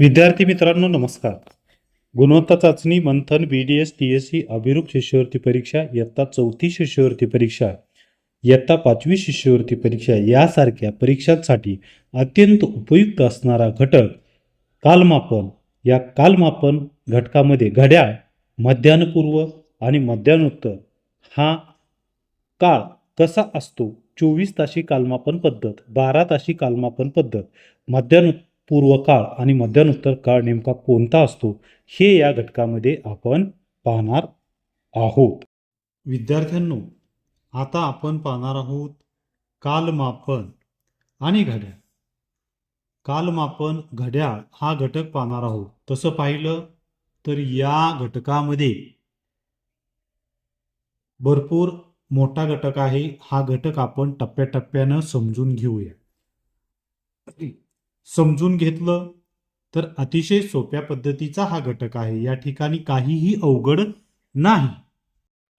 विद्यार्थी मित्रांनो नमस्कार. गुणवत्ता चाचणी Manthan B D S T S C Abhiroop शिष्यवृत्ती परीक्षा इयत्ता चौथी शिष्यवृत्ती परीक्षा इयत्ता पाचवी शिष्यवृत्ती परीक्षा यासारख्या परीक्षांसाठी अत्यंत उपयुक्त असणारा घटक कालमापन. या कालमापन घटकामध्ये घड्याळ मध्यान्हपूर्व आणि मध्यान्होत्तर हा काळ कसा असतो? चोवीस ताशी कालमापन पद्धत बारा ताशी कालमापन पद्धत मध्यान्ह पूर्व काळ आणि मध्यान्होत्तर काळ नेमका कोणता असतो हे या घटकामध्ये आपण पाहणार आहोत. विद्यार्थ्यांनो आता आपण पाहणार आहोत कालमापन आणि घड्याळ. कालमापन घड्याळ हा घटक पाहणार आहोत. तसं पाहिलं तर या घटकामध्ये भरपूर मोठा घटक आहे. हा घटक आपण टप्प्याटप्प्यानं समजून घेऊया. समजून घेतलं तर अतिशय सोप्या पद्धतीचा हा घटक आहे. या ठिकाणी काहीही अवघड नाही.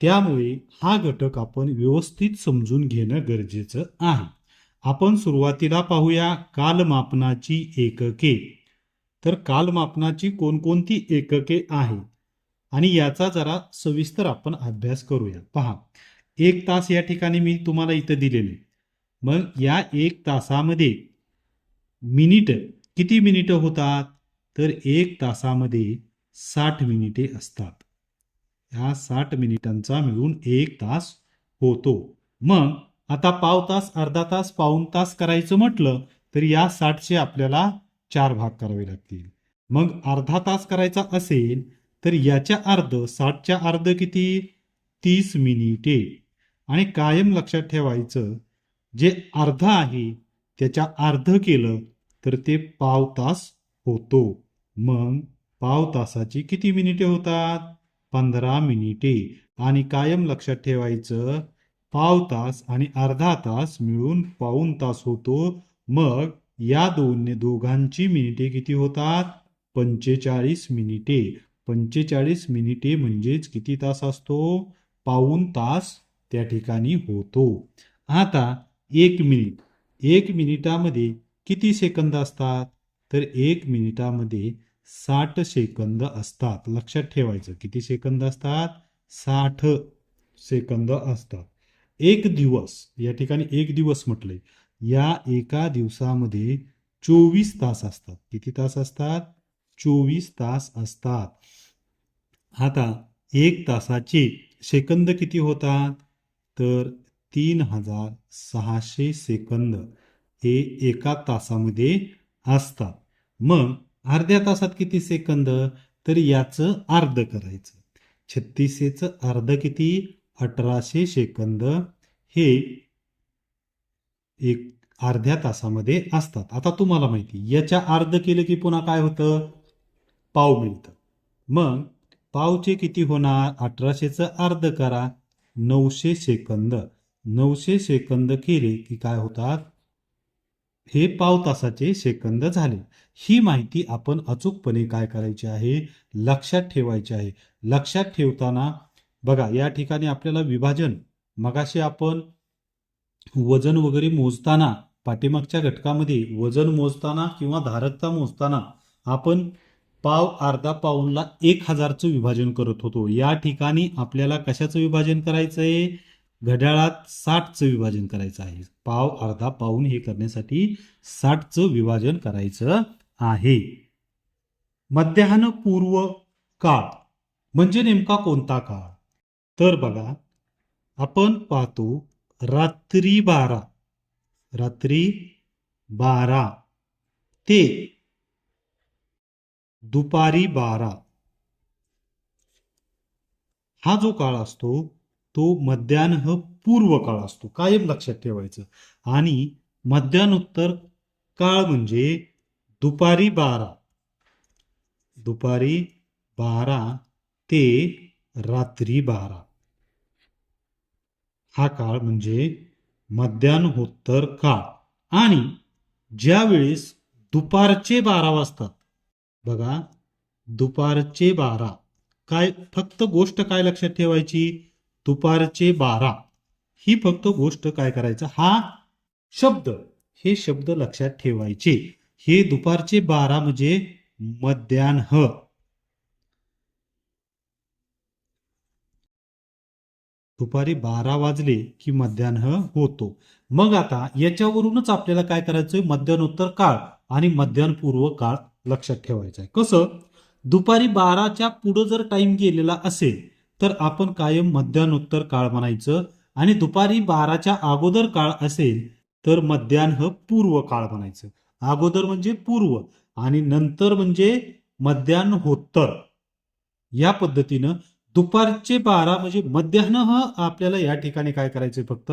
त्यामुळे हा घटक आपण व्यवस्थित समजून घेणं गरजेचं आहे. आपण सुरुवातीला पाहूया कालमापनाची एकके. तर कालमापनाची कोणकोणती एकके आहेत? आणि याचा जरा सविस्तर आपण अभ्यास करूया. पहा. एक तास या ठिकाणी मी तुम्हाला इथं दिलेले. मग या एक तासामध्ये मिनिट. किती मिनिटं होतात? तर एक तासामध्ये साठ मिनिटे असतात. ह्या साठ मिनिटांचा मिळून एक तास होतो. मग आता पाव तास अर्धा तास पाऊन तास करायचं म्हटलं तर या साठचे आपल्याला चार भाग करावे लागतील. मग अर्धा तास करायचा असेल तर याच्या अर्ध साठच्या अर्ध किती? तीस मिनिटे. आणि कायम लक्षात ठेवायचं जे अर्ध आहे त्याच्या अर्ध केलं तर ते पाव तास होतो. मग पाव तासाची किती मिनिटे होतात? पंधरा मिनिटे. आणि कायम लक्षात ठेवायचं पाव तास आणि अर्धा तास मिळून पाऊण तास होतो. मग या दोन दोघांची मिनिटे किती होतात? पंचेचाळीस मिनिटे. पंचेचाळीस मिनिटे म्हणजेच किती तास असतो? पाऊण तास त्या ठिकाणी होतो. आता एक मिनिट. एक मिनिटामध्ये किती सेकंद असतात? तर एक मिनिटामध्ये साठ सेकंद असतात. लक्षात ठेवायचं किती सेकंद असतात? साठ सेकंद असतात. एक दिवस या ठिकाणी एक दिवस म्हटले या एका दिवसामध्ये चोवीस तास असतात. किती तास असतात? चोवीस तास असतात. आता एक तासाचे सेकंद किती होतात? तर तीन हजार सहाशे सेकंद हे एका तासामध्ये असतात. मग अर्ध्या तासात किती सेकंद? तर याचं अर्ध करायचं. छत्तीसेचं अर्ध किती? अठराशे सेकंद. हे एक अर्ध्या तासामध्ये असतात. आता तुम्हाला माहिती याच्या अर्ध केलं की पुन्हा काय होतं? पाव मिळतं. मग पावचे किती होणार? अठराशेचं अर्ध करा. नऊशे सेकंद. नऊशे सेकंद केले की काय होतात? हे पाव तासाचे सेकंद झाले. ही माहिती आपण अचूकपणे काय करायची आहे? लक्षात ठेवायची आहे. लक्षात ठेवताना बघा या ठिकाणी आपल्याला विभाजन मगाशी आपण वजन वगैरे मोजताना पाठीमागच्या घटकामध्ये वजन मोजताना किंवा धारकता मोजताना आपण पाव अर्धा पाऊनला एक हजारचं विभाजन करत होतो. या ठिकाणी आपल्याला कशाचं विभाजन करायचं आहे घड्याळात साठचं विभाजन करायचं आहे. पाव अर्धा पाऊन हे करण्यासाठी साठचं विभाजन करायचं आहे. मध्यान्ह पूर्व काळ म्हणजे नेमका कोणता काळ? तर बघा आपण पाहतो रात्री बारा. रात्री बारा. ते दुपारी बारा. हा जो काळ असतो तो मध्यान्ह पूर्व काळ असतो. कायम लक्षात ठेवायचं. आणि मध्यानोत्तर काळ म्हणजे दुपारी बारा. दुपारी बारा ते रात्री बारा. हा काळ म्हणजे मध्यान्होत्तर काळ. आणि ज्या वेळेस दुपारचे बारा वाजतात. बघा दुपारचे बारा. काय फक्त गोष्ट काय लक्षात ठेवायची? दुपारचे बारा. ही फक्त गोष्ट काय करायचं? हा शब्द. हे शब्द लक्षात ठेवायचे. हे दुपारचे बारा म्हणजे मध्यान्ह. दुपारी बारा वाजले की मध्यान्ह होतो. मग आता याच्यावरूनच आपल्याला काय करायचंय? मध्यानोत्तर काळ आणि मध्यान्हपूर्व काळ लक्षात ठेवायचा आहे कसं? दुपारी बाराच्या पुढं जर टाइम गेलेला असेल तर आपण कायम मध्यान्होत्तर काळ म्हणायचं आणि दुपारी बाराच्या अगोदर काळ असेल तर मध्यान्ह पूर्व काळ म्हणायचं. अगोदर म्हणजे पूर्व आणि नंतर म्हणजे मध्यान्होत्तर. या पद्धतीनं दुपारचे बारा म्हणजे मध्यान्ह आपल्याला या ठिकाणी काय करायचंय फक्त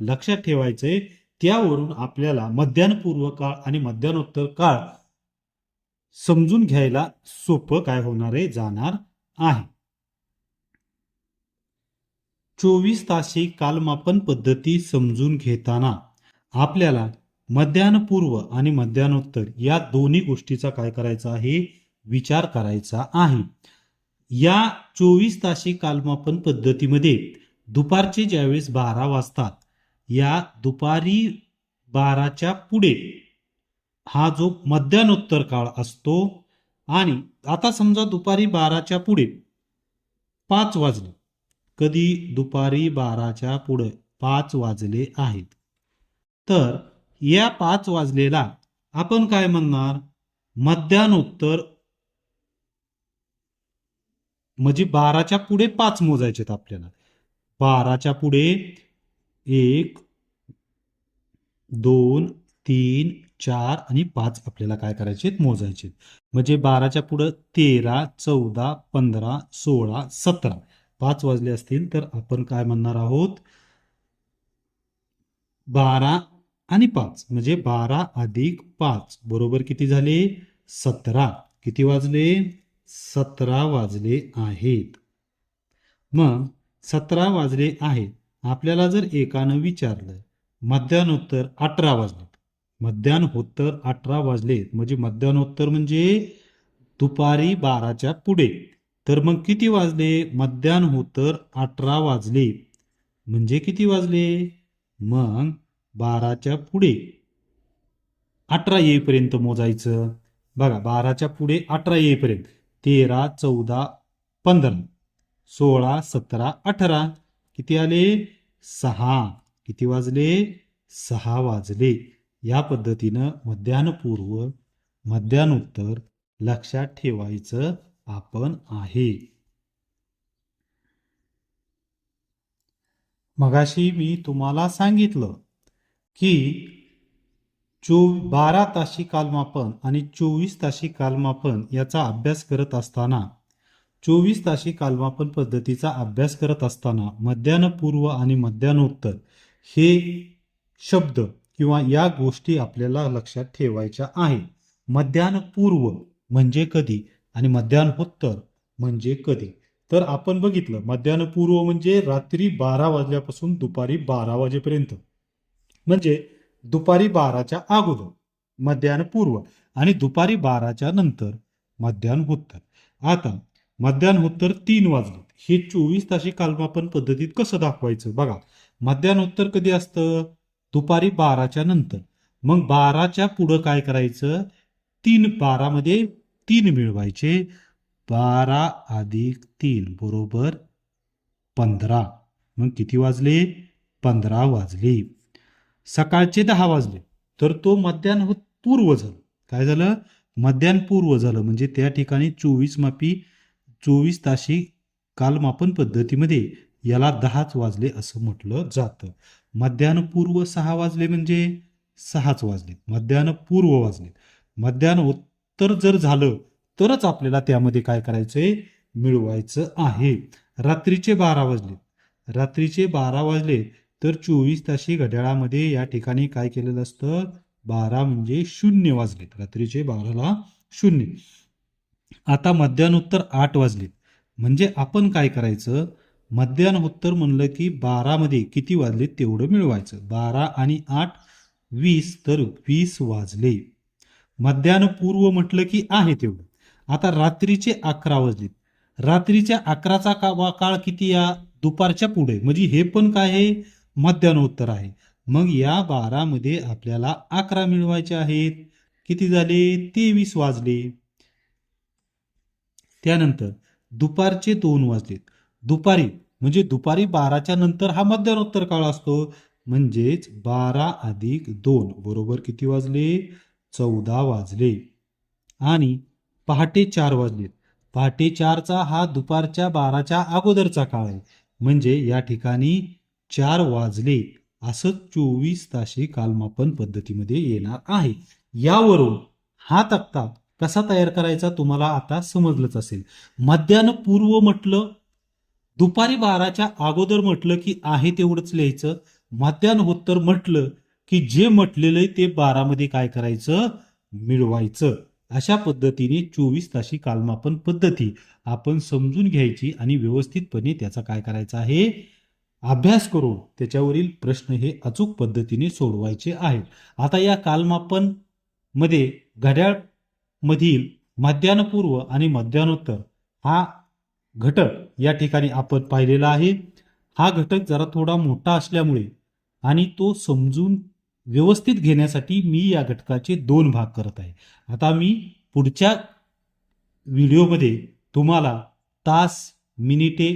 लक्षात ठेवायचंय. त्यावरून आपल्याला मध्यान्हपूर्व काळ आणि मध्यान्होत्तर काळ समजून घ्यायला सोपं काय होणार आहे जाणार आहे. चोवीस तासी कालमापन पद्धती समजून घेताना आपल्याला मध्यान्हपूर्व आणि मध्यान्होत्तर या दोन्ही गोष्टीचा काय करायचा आहे? विचार करायचा आहे. या चोवीस तासी कालमापन पद्धतीमध्ये दुपारचे ज्यावेळेस बारा वाजतात या दुपारी बाराच्या पुढे हा जो मध्यान्होत्तर काळ असतो आणि आता समजा दुपारी बाराच्या पुढे पाच वाजले कधी दुपारी बाराच्या पुढे पाच वाजले आहेत. तर या पाच वाजलेला आपण काय म्हणणार? मध्यानोत्तर म्हणजे बाराच्या पुढे पाच मोजायचेत आपल्याला. बाराच्या पुढे एक दोन तीन चार आणि पाच आपल्याला काय करायचे मोजायचे म्हणजे बाराच्या पुढं तेरा चौदा पंधरा सोळा सतरा. पाच वाजले असतील तर आपण काय म्हणणार आहोत? बारा आणि पाच म्हणजे बारा अधिक पाच बरोबर किती झाले? सतरा. किती वाजले? सतरा वाजले आहेत. मग सतरा वाजले आहेत. आपल्याला जर एकानं विचारलं मध्यानोत्तर अठरा वाजले मध्यान्होत्तर अठरा वाजले म्हणजे मध्यान्होत्तर म्हणजे दुपारी बाराच्या पुढे. तर मग किती वाजले? मध्यान्होत्तर हो अठरा वाजले. म्हणजे किती वाजले? मग बाराच्या पुढे. अठरा येईपर्यंत मोजायचं. बघा बाराच्या पुढे अठरा येईपर्यंत. तेरा चौदा पंधरा. सोळा सतरा अठरा. किती आले? सहा. किती वाजले? सहा वाजले. या पद्धतीनं मध्यान्हपूर्व मध्यान्होत्तर लक्षात ठेवायचं. आपण आहे. मगाशी मी तुम्हाला सांगितलं की चो बारा ताशी कालमापन आणि चोवीस ताशी कालमापन याचा अभ्यास करत असताना चोवीस ताशी कालमापन पद्धतीचा अभ्यास करत असताना मध्यान्हपूर्व आणि मध्यान्होत्तर हे शब्द किंवा या गोष्टी आपल्याला लक्षात ठेवायच्या आहेत. मध्यान्हपूर्व म्हणजे कधी? आणि मध्यान्होत्तर म्हणजे कधी? तर आपण बघितलं मध्यान्हपूर्व म्हणजे रात्री बारा वाजल्यापासून दुपारी बारा वाजेपर्यंत. म्हणजे दुपारी बाराच्या अगोदर मध्यान्हपूर्व आणि दुपारी बाराच्या नंतर मध्यान्होत्तर. आता मध्यान्होत्तर तीन वाजले हे चोवीस ताशी कालमापन पद्धतीत कसं दाखवायचं? बघा मध्यान्होत्तर कधी असतं? दुपारी बाराच्या नंतर. मग बाराच्या पुढं काय करायचं? तीन बारामध्ये तीन मिळवायचे. बारा अधिक तीन बरोबर पंधरा. मग किती वाजले? पंधरा वाजले. सकाळचे दहा वाजले. तर तो मध्यान्ह हो-, पूर्व झालं. काय झालं? मध्यान्ह पूर्व झालं. म्हणजे त्या ठिकाणी चोवीस मापी चोवीस ताशी कालमापन पद्धतीमध्ये याला दहाच वाजले असं म्हटलं जातं. मध्यान्ह पूर्व सहा वाजले म्हणजे सहाच वाजले. मध्यान्ह पूर्व वाजले. मध्यान्ह हो-, तर जर झालं तरच आपल्याला त्यामध्ये काय करायचंय? मिळवायचं आहे. रात्रीचे बारा वाजले. रात्रीचे बारा वाजले तर चोवीस ताशी घड्याळामध्ये या ठिकाणी काय केलेलं असतं? बारा म्हणजे शून्य वाजले. रात्रीचे बाराला शून्य. आता मध्यान्होत्तर आठ वाजले. म्हणजे आपण काय करायचं? मध्यान्होत्तर म्हणलं की बारामध्ये किती वाजले तेवढं मिळवायचं. बारा आणि आठ वीस तर वीस वाजले. मध्यान्ह पूर्व म्हटलं की आहे तेवढं. आता रात्रीचे अकरा वाजलेत. रात्रीच्या अकराचा का काळ किती या दुपारच्या पुढे? म्हणजे हे पण काय आहे? मध्यान्होत्तर आहे. मग या बारामध्ये आपल्याला अकरा मिळवायचे आहेत. किती झाले? तेवीस वाजले. त्यानंतर दुपारचे दोन वाजलेत. दुपारी म्हणजे दुपारी बाराच्या नंतर हा मध्यानोत्तर काळ असतो. म्हणजेच बारा अधिक दोन. बरोबर किती वाजले? चौदा वाजले. आणि पहाटे चार वाजलेत पहाटे चारचा हा दुपारच्या बाराच्या अगोदरचा काळ आहे. म्हणजे या ठिकाणी चार वाजले. असं चोवीस तासे कालमापन पद्धतीमध्ये येणार आहे. यावरून हा तक्ता कसा तयार करायचा तुम्हाला आता समजलंच असेल. मध्यान्ह पूर्व म्हटलं दुपारी बाराच्या अगोदर म्हटलं की आहे तेवढंच लिहायचं. मध्यान्होत्तर म्हटलं की जे म्हटलेलं आहे ते बारामध्ये काय करायचं? मिळवायचं. अशा पद्धतीने चोवीस ताशी कालमापन पद्धती आपण समजून घ्यायची आणि व्यवस्थितपणे त्याचा काय करायचा आहे? अभ्यास करून त्याच्यावरील प्रश्न हे अचूक पद्धतीने सोडवायचे आहेत. आता या कालमापनमध्ये घड्याळ मधील मध्यान्हपूर्व आणि मध्यान्होत्तर हा घटक या ठिकाणी आपण पाहिलेला आहे. हा घटक जरा थोडा मोठा असल्यामुळे आणि तो समजून व्यवस्थित घेण्यासाठी मी या घटकाचे दोन भाग करत आहे. आता मी पुढच्या व्हिडिओमध्ये तुम्हाला तास मिनिटे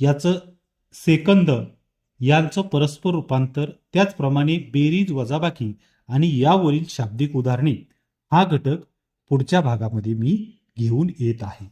याचं सेकंद यांचं परस्पर रूपांतर त्याचप्रमाणे बेरीज वजाबाकी आणि यावरील शाब्दिक उदाहरणे हा घटक पुढच्या भागामध्ये मी घेऊन येत आहे.